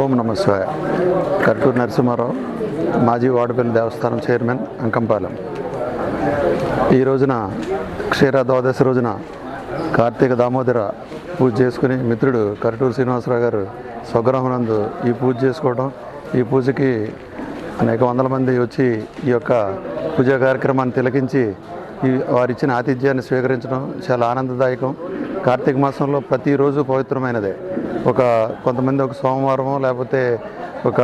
ఓం నమ శివాయ. కర్టూరు నరసింహారావు మాజీ వాడపల్లి దేవస్థానం చైర్మన్ అంకంపాలెం. ఈ రోజున క్షీర ద్వాదశి రోజున కార్తీక దామోదర పూజ చేసుకుని మిత్రుడు కరటూరు శ్రీనివాసరావు గారు స్వగ్రహమునందు ఈ పూజ చేసుకోవడం ఈ పూజకి అనేక వందల మంది వచ్చి ఈ యొక్క పూజా కార్యక్రమాన్ని తిలకించి ఈ వారిచ్చిన ఆతిథ్యాన్ని స్వీకరించడం చాలా ఆనందదాయకం. కార్తీక మాసంలో ప్రతిరోజు పవిత్రమైనదే. ఒక కొంతమంది ఒక సోమవారం లేకపోతే ఒక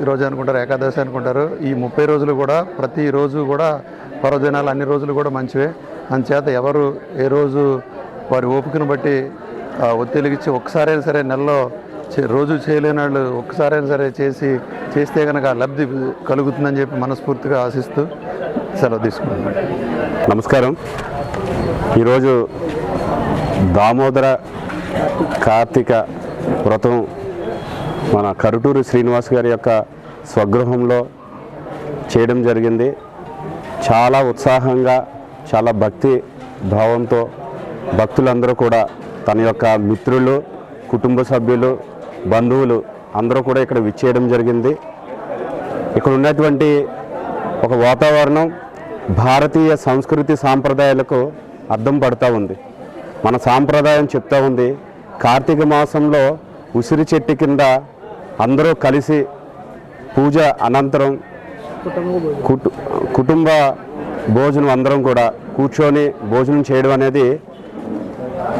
ఈరోజు అనుకుంటారు ఏకాదశి అనుకుంటారు. ఈ ముప్పై రోజులు కూడా ప్రతిరోజు కూడా పర్వదినాలు అన్ని రోజులు కూడా మంచివే. అందుచేత ఎవరు ఏ రోజు వారి ఓపికను బట్టి ఆ, ఒత్తిడిగిచ్చి ఒక్కసారైనా సరే నెలలో చే- రోజు చేయలేని వాళ్ళు ఒక్కసారైనా సరే చేసి చేస్తే కనుక లబ్ధి కలుగుతుందని చెప్పి మనస్ఫూర్తిగా ఆశిస్తూ సెలవు తీసుకుంటున్నాను. నమస్కారం. ఈరోజు దామోదర కార్తీక వ్రతం మన కరుటూరు శ్రీనివాస్ గారి యొక్క స్వగృహంలో చేయడం జరిగింది. చాలా ఉత్సాహంగా చాలా భక్తి భావంతో భక్తులందరూ కూడా తన యొక్క మిత్రులు కుటుంబ సభ్యులు బంధువులు అందరూ కూడా ఇక్కడ విచ్చేయడం జరిగింది. ఇక్కడ ఉన్నటువంటి ఒక వాతావరణం భారతీయ సంస్కృతి సాంప్రదాయాలకు అద్దం పడుతూ ఉంది. మన సాంప్రదాయం చెప్తా ఉంది కార్తీక మాసంలో ఉసిరి చెట్టు కింద అందరూ కలిసి పూజ అనంతరం కుటు కుటుంబ భోజనం అందరం కూడా కూర్చొని భోజనం చేయడం అనేది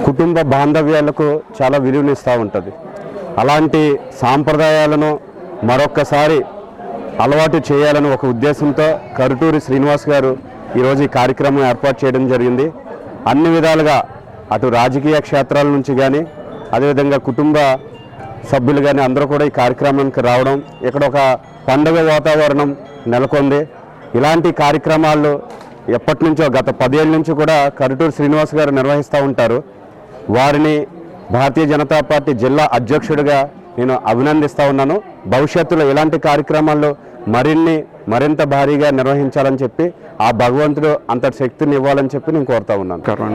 కుటుంబ బాంధవ్యాలకు చాలా విలువనిస్తూ ఉంటుంది. అలాంటి సాంప్రదాయాలను మరొక్కసారి అలవాటు చేయాలని ఒక ఉద్దేశంతో కరుటూరి శ్రీనివాస్ గారు ఈరోజు ఈ కార్యక్రమం ఏర్పాటు చేయడం జరిగింది. అన్ని విధాలుగా అటు రాజకీయ క్షేత్రాల నుంచి కానీ అదేవిధంగా కుటుంబ సభ్యులు కానీ అందరూ కూడా ఈ కార్యక్రమానికి రావడం ఇక్కడ ఒక పండుగ వాతావరణం నెలకొంది. ఇలాంటి కార్యక్రమాలు ఎప్పటి నుంచో గత పదేళ్ళ నుంచి కూడా కరుటూరు శ్రీనివాస్ గారు నిర్వహిస్తూ ఉంటారు. వారిని భారతీయ జనతా పార్టీ జిల్లా అధ్యక్షుడిగా నేను అభినందిస్తూ ఉన్నాను. భవిష్యత్తులో ఇలాంటి కార్యక్రమాలు మరిన్ని మరింత భారీగా నిర్వహించాలని చెప్పి ఆ భగవంతుడు అంతటి శక్తిని ఇవ్వాలని చెప్పి నేను కోరుతా ఉన్నాను. నమస్కారం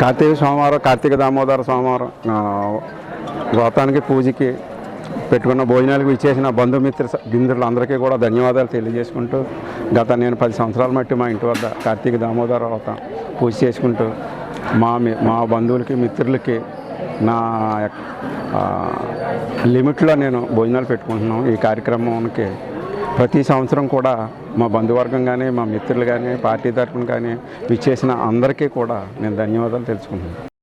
కార్తీక సోమవారం కార్తీక దామోదర సోమవారం ఆ, వ్రతానికి పూజకి పెట్టుకున్న భోజనాలకు ఇచ్చేసిన బంధుమిత్ర గింద్రులందరికీ కూడా ధన్యవాదాలు తెలియజేసుకుంటూ గత నేను పది సంవత్సరాల మట్టి మా ఇంటి వద్ద కార్తీక దామోదర వ్రతం పూజ చేసుకుంటూ మా మా బంధువులకి మిత్రులకి నా లిమిట్లో నేను భోజనాలు పెట్టుకుంటున్నాం ఈ కార్యక్రమానికి ప్రతి సంవత్సరం కూడా మా బంధువర్గం కానీ మా మిత్రులు కానీ పార్టీ తరఫున కానీ విచ్చేసిన అందరికీ కూడా నేను ధన్యవాదాలు తెలుసుకుంటున్నాను.